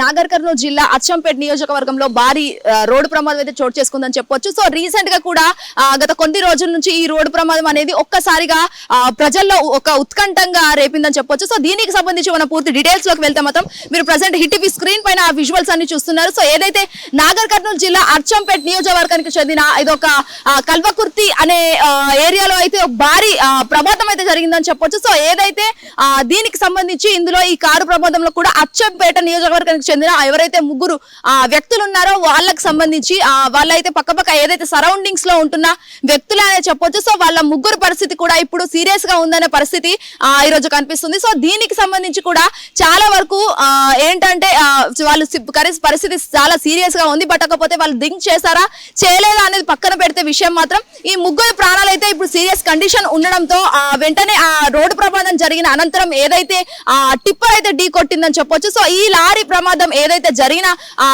నాగర్ కర్నూలు జిల్లా అచ్చంపేట నియోజకవర్గంలో భారీ రోడ్డు ప్రమాదం అయితే చోటు చేసుకుందని చెప్పొచ్చు. సో రీసెంట్గా కూడా గత కొన్ని రోజుల నుంచి ఈ రోడ్డు ప్రమాదం అనేది ఒక్కసారిగా ప్రజల్లో ఒక ఉత్కంఠంగా రేపిందని చెప్పొచ్చు. సో దీనికి సంబంధించి మనం పూర్తి డీటెయిల్స్లోకి వెళ్తే మాత్రం మీరు ప్రజెంట్ హిట్ టీవీ స్క్రీన్ పైన ఆ విజువల్స్ అన్ని చూస్తున్నారు. సో ఏదైతే నాగర్ కర్నూలు జిల్లా అచ్చంపేట నియోజకవర్గానికి చెందిన ఇదొక కల్వకుర్తి అనే ఏరియాలో అయితే భారీ ప్రమాదం అయితే జరిగిందని చెప్పొచ్చు. సో ఏదైతే దీనికి సంబంధించి ఇందులో ఈ కారు ప్రమాదంలో కూడా అచ్చంపేట నియోజకవర్గానికి చెందిన ఎవరైతే ముగ్గురు ఆ, వ్యక్తులు ఉన్నారో వాళ్ళకి సంబంధించి ఆ, వాళ్ళైతే పక్కపక్క ఏదైతే సరౌండింగ్స్లో ఉంటున్న వ్యక్తులు అనే చెప్పొచ్చు. సో వాళ్ళ ముగ్గురు పరిస్థితి కూడా ఇప్పుడు సీరియస్గా ఉందనే పరిస్థితి ఆ, ఈ రోజు కనిపిస్తుంది. సో దీనికి సంబంధించి కూడా చాలా వరకు ఆ, ఏంటంటే వాళ్ళు పరిస్థితి చాలా సీరియస్గా ఉంది. బట్ కాకపోతే వాళ్ళు థింక్ చేశారా చేయలేదా అనేది పక్కన పెడితే విషయం మాత్రం ఈ ముగ్గురు ప్రాణాలు అయితే ఇప్పుడు సీరియస్ కండిషన్ ఉండడంతో ఆ, వెంటనే ఆ రోడ్డు ప్రమాదం జరిగిన అనంతరం ఏదైతే ఆ టిప్పర్ అయితే ఢీ కొట్టిందని చెప్పొచ్చు. సో ఈ లారీ ప్రమాదం ఏదైతే జరిగిన ఆ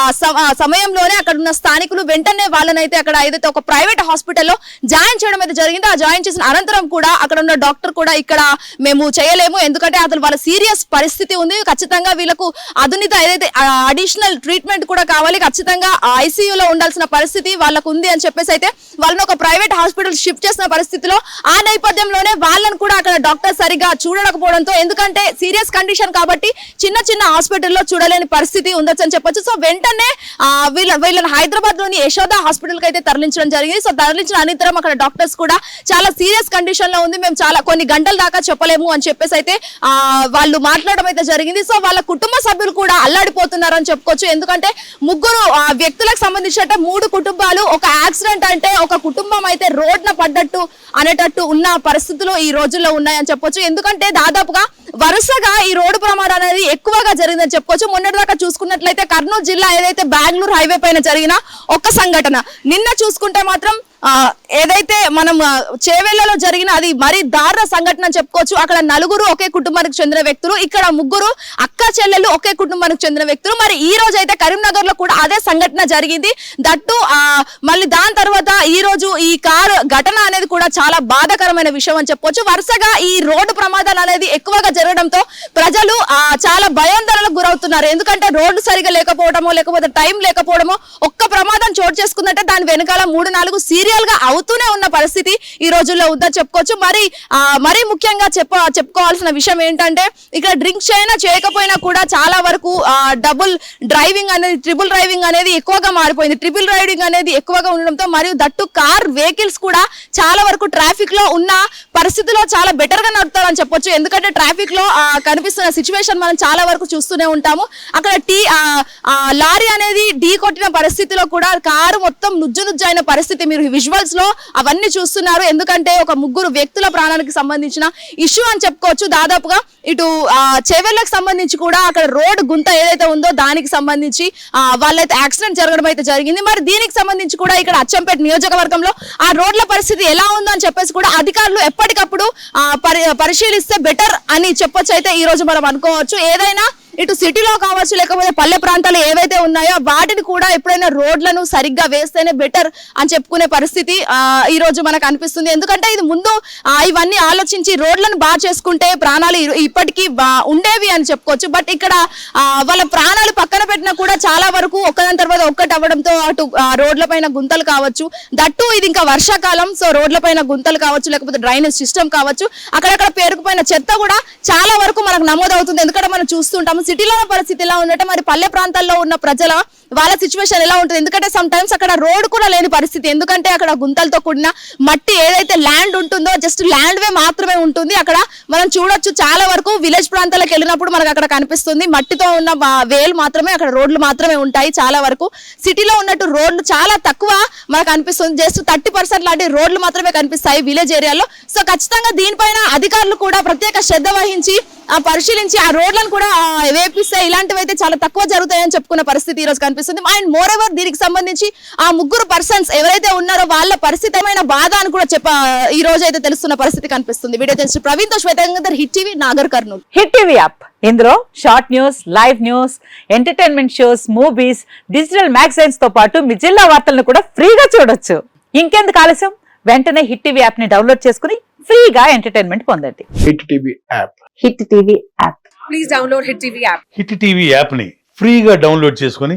సమయంలోనే అక్కడ ఉన్న స్థానికులు వెంటనే వాళ్ళనైతే అక్కడ ఏదైతే ఒక ప్రైవేట్ హాస్పిటల్లో జాయిన్ చేయడం అయితే జరిగిందో ఆ జాయిన్ చేసిన అనంతరం కూడా అక్కడ ఉన్న డాక్టర్ కూడా ఇక్కడ మేము చేయలేము. ఎందుకంటే అతను వాళ్ళ సీరియస్ పరిస్థితి ఉంది. ఖచ్చితంగా వీళ్ళకు అధునిత ఏదైతే అడిషనల్ ట్రీట్మెంట్ కూడా కావాలి. ఖచ్చితంగా ఐసీయూలో ఉండాల్సిన పరిస్థితి వాళ్ళకు ఉంది అని చెప్పేసి అయితే వాళ్ళని ఒక ప్రైవేట్ హాస్పిటల్ షిఫ్ట్ చేసిన పరిస్థితిలో ఆ నేపథ్యంలోనే వాళ్ళని కూడా అక్కడ డాక్టర్ సరిగా చూడకపోవడంతో ఎందుకంటే సీరియస్ కండిషన్ కాబట్టి చిన్న చిన్న హాస్పిటల్లో చూడలేని పరిస్థితి ఉండొచ్చు అని చెప్పొచ్చు. సో వెంటనే వీళ్ళ వీళ్ళని హైదరాబాద్లోని యశోద హాస్పిటల్కి అయితే తరలించడం జరిగింది. సో తరలించిన అనంతరం అక్కడ డాక్టర్స్ కూడా చాలా సీరియస్ కండిషన్లో ఉంది. మేము చాలా కొన్ని గంటల దాకా చెప్పలేము అని చెప్పేసి అయితే వాళ్ళు మాట్లాడడం అయితే జరిగింది. సో వాళ్ళ కుటుంబ సభ్యులు కూడా అల్లాడిపోతున్నారు అని చెప్పుకోవచ్చు. ఎందుకంటే ముగ్గురు వ్యక్తులకు సంబంధించినట్టు మూడు కుటుంబాలు ఒక యాక్సిడెంట్ అంటే ఒక కుటుంబం అయితే రోడ్న పడ్డట్టు అనేటట్టు ఉన్న పరిస్థితులు ఈ రోజుల్లో ఉన్నాయని చెప్పొచ్చు. ఎందుకంటే దాదాపుగా వరుసగా ఈ రోడ్డు ప్రమాదం అనేది ఎక్కువగా జరిగిందని చెప్పుకోవచ్చు. మొన్నటిదాకా చూసుకున్నట్లయితే కర్నూలు జిల్లా ఏదైతే బెంగళూరు హైవే పైన జరిగిన ఒక్క సంఘటన. నిన్న చూసుకుంటే మాత్రం ఏదైతే మనం చేవేళ్ళలో జరిగిన అది మరీ దారుణ సంఘటన చెప్పుకోవచ్చు. అక్కడ నలుగురు ఒకే కుటుంబానికి చెందిన వ్యక్తులు ఇక్కడ ముగ్గురు అక్క చెల్లెలు ఒకే కుటుంబానికి చెందిన వ్యక్తులు. మరి ఈ రోజు అయితే కరీంనగర్లో కూడా అదే సంఘటన జరిగింది. దట్టు ఆ, మళ్ళీ దాని తర్వాత ఈ రోజు ఈ కారు ఘటన అనేది కూడా చాలా బాధాకరమైన విషయం అని చెప్పొచ్చు. వరుసగా ఈ రోడ్డు ప్రమాదాలు అనేది ఎక్కువగా జరగడంతో ప్రజలు ఆ, చాలా భయాందోళనకు గురవుతున్నారు. ఎందుకంటే రోడ్డు సరిగా లేకపోవడమో లేకపోతే టైం లేకపోవడమో ఒక్క ప్రమాదం చోటు చేసుకుందంటే దాని వెనకాల మూడు నాలుగు సీరియల్గా అవుతూనే ఉన్న పరిస్థితి ఈ రోజుల్లో ఉందని చెప్పుకోవచ్చు. మరి ఆ, మరీ ముఖ్యంగా చెప్ప చెప్పుకోవాల్సిన విషయం ఏంటంటే ఇక్కడ డ్రింక్ చేయనా చేయకపోయినా కూడా చాలా వరకు డబుల్ డ్రైవింగ్ అనేది ట్రిపుల్ డ్రైవింగ్ అనేది ఎక్కువగా మారిపోయింది. ట్రిపుల్ డ్రైవింగ్ అనేది ఎక్కువగా ఉండడంతో మరియు దట్టు కార్ వెహికల్స్ కూడా చాలా వరకు ట్రాఫిక్లో ఉన్న పరిస్థితిలో చాలా బెటర్గా నడుపుతారని చెప్పొచ్చు. ఎందుకంటే ట్రాఫిక్లో కనిపిస్తున్న సిచ్యువేషన్ మనం చాలా వరకు చూస్తూనే ఉంటాము. అక్కడ టీ ఆ, లారీ అనేది ఢీ కొట్టిన పరిస్థితిలో కూడా కారు మొత్తం నుజ్జు నుజ్జు అయిన పరిస్థితి. మీరు విజువల్స్లో అవన్నీ చూస్తున్నారు. ఎందుకంటే ఒక ముగ్గురు వ్యక్తుల ప్రాణానికి సంబంధించిన ఇష్యూ అని చెప్పుకోవచ్చు. దాదాపుగా ఇటు చెవెళ్ళకు చెవెళ్ళకి సంబంధించి కూడా అక్కడ రోడ్ గుంత ఏదైతే ఉందో దానికి సంబంధించి వాళ్ళైతే యాక్సిడెంట్ జరగడం అయితే జరిగింది. మరి దీనికి సంబంధించి కూడా ఇక్కడ అచ్చంపేట నియోజకవర్గంలో ఆ రోడ్ల పరిస్థితి ఎలా ఉందో అని చెప్పేసి కూడా అధికారులు ఎప్పటికప్పుడు పరి పరిశీలిస్తే బెటర్ అని చెప్పొచ్చు అయితే ఈ రోజు మనం అనుకోవచ్చు. ఏదైనా ఇటు సిటీలో కావచ్చు లేకపోతే పల్లె ప్రాంతాలు ఏవైతే ఉన్నాయో వాటిని కూడా ఎప్పుడైనా రోడ్లను సరిగ్గా వేస్తేనే బెటర్ అని చెప్పుకునే పరిస్థితి ఈ రోజు మనకు అనిపిస్తుంది. ఎందుకంటే ఇది ముందు ఇవన్నీ ఆలోచించి రోడ్లను బాగా చేసుకుంటే ప్రాణాలు ఇప్పటికీ బా- ఉండేవి అని చెప్పుకోవచ్చు. బట్ ఇక్కడ వాళ్ళ ప్రాణాలు పక్కన పెట్టినా కూడా చాలా వరకు ఒక్కదాని తర్వాత ఒక్కటి అవ్వడంతో అటు రోడ్ల పైన గుంతలు కావచ్చు. దట్టు ఇది ఇంకా వర్షాకాలం సో రోడ్ల పైన గుంతలు కావచ్చు లేకపోతే డ్రైనేజ్ సిస్టమ్ కావచ్చు. అక్కడక్కడ పేరుకుపోయిన చెత్త కూడా చాలా వరకు మనకు నమోదవుతుంది. ఎందుకంటే మనం చూస్తుంటాము సిటీలో పరిస్థితి ఎలా ఉండటం మరి పల్లె ప్రాంతాల్లో ఉన్న ప్రజల వాళ్ళ సిచ్యువేషన్ ఎలా ఉంటుంది? ఎందుకంటే సమ్ టైమ్స్ అక్కడ రోడ్ కూడా లేని పరిస్థితి. ఎందుకంటే అక్కడ గుంతలతో కూడిన మట్టి ఏదైతే ల్యాండ్ ఉంటుందో జస్ట్ ల్యాండ్ వే మాత్రమే ఉంటుంది. అక్కడ మనం చూడొచ్చు చాలా వరకు విలేజ్ ప్రాంతాలకు వెళ్ళినప్పుడు మనకు అక్కడ కనిపిస్తుంది. మట్టితో ఉన్న వేలు మాత్రమే అక్కడ రోడ్లు మాత్రమే ఉంటాయి చాలా వరకు. సిటీలో ఉన్నట్టు రోడ్లు చాలా తక్కువ మనకు అనిపిస్తుంది. జస్ట్ థర్టీ పర్సెంట్ లాంటి రోడ్లు మాత్రమే కనిపిస్తాయి విలేజ్ ఏరియాలో సో ఖచ్చితంగా దీనిపైన అధికారులు కూడా ప్రత్యేక శ్రద్ధ వహించి ఆ పరిశీలించి ఆ రోడ్లను కూడా వేపిస్తే ఇలాంటివి అయితే చాలా తక్కువ జరుగుతాయని చెప్పుకున్న పరిస్థితి ఈరోజు కనిపిస్తుంది. కనిపిస్తుంది. అండ్ మోర్ ఎవర్ దీనికి సంబంధించి ఆ ముగ్గురు పర్సన్స్ ఎవరైతే ఉన్నారో వాళ్ళ పరిస్థితమైన బాధ అని కూడా చెప్ప ఈ రోజు అయితే తెలుస్తున్న పరిస్థితి కనిపిస్తుంది. వీడియో తెలిసి. ప్రవీణ్తో శ్వేతంగర్ హిట్ టీవీ నాగర్ కర్నూలు. హిట్ టీవీ యాప్ ఇందులో short news live news entertainment shows movies digital మ్యాగజైన్స్తో పాటు మీ జిల్లా వార్తలను కూడా ఫ్రీగా చూడొచ్చు. ఇంకెందుకు ఆలస్యం? వెంటనే హిట్ టీవీ యాప్ని డౌన్లోడ్ చేసుకుని ఫ్రీగా ఎంటర్టైన్మెంట్ పొందండి. Hit TV app Hit TV app please download Hit TV app. Hit TV యాప్ని ఫ్రీగా డౌన్లోడ్ చేసుకొని